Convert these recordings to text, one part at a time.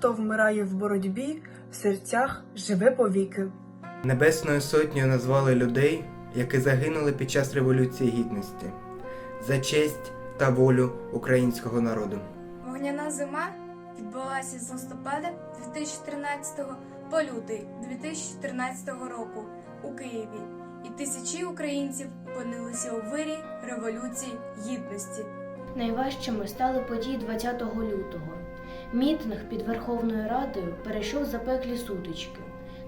хто вмирає в боротьбі, в серцях живе повіки. Небесною сотнею назвали людей, які загинули під час Революції Гідності за честь та волю українського народу. Вогняна зима відбулася з листопада 2013 по лютий 2014 року у Києві, і тисячі українців опинилися у вирі Революції Гідності. Найважчими стали події 20 лютого. Мітинг під Верховною Радою перейшов запеклі сутички.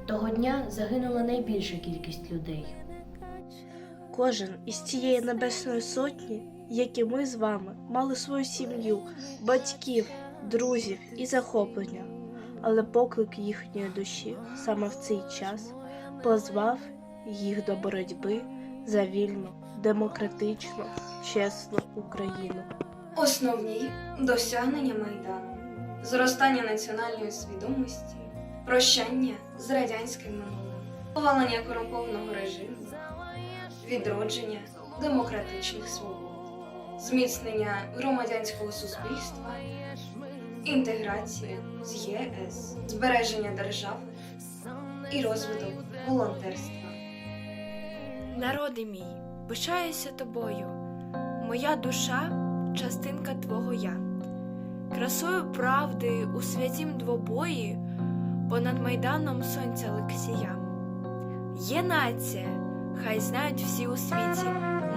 Того дня загинула найбільша кількість людей. Кожен із цієї небесної сотні, як і ми з вами, мали свою сім'ю, батьків, друзів і захоплення. Але поклик їхньої душі саме в цей час позвав їх до боротьби за вільну, демократичну, чесну Україну. Основні досягнення Майдану, зростання національної свідомості, прощання з радянським минулим, повалення корумпованого режиму, відродження демократичних свобод, зміцнення громадянського суспільства, інтеграція з ЄС, збереження держави і розвиток волонтерства. Народи мій, пишаюся тобою, моя душа частинка твого я. Красою правди у святім двобої понад майданом сонця Олексія. Є нація, хай знають всі у світі.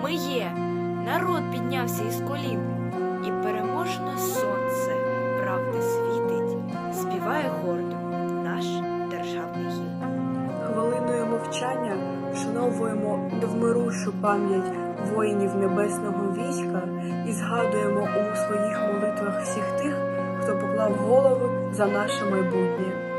Ми є, народ піднявся із колін, і переможне сонце правди світить, співає гордо наш державний гімн. Хвилиною мовчання вшановуємо невмирушу пам'ять воїнів небесного війська і згадуємо у своїх молитвах всіх тих, хто поклав голову за наше майбутнє.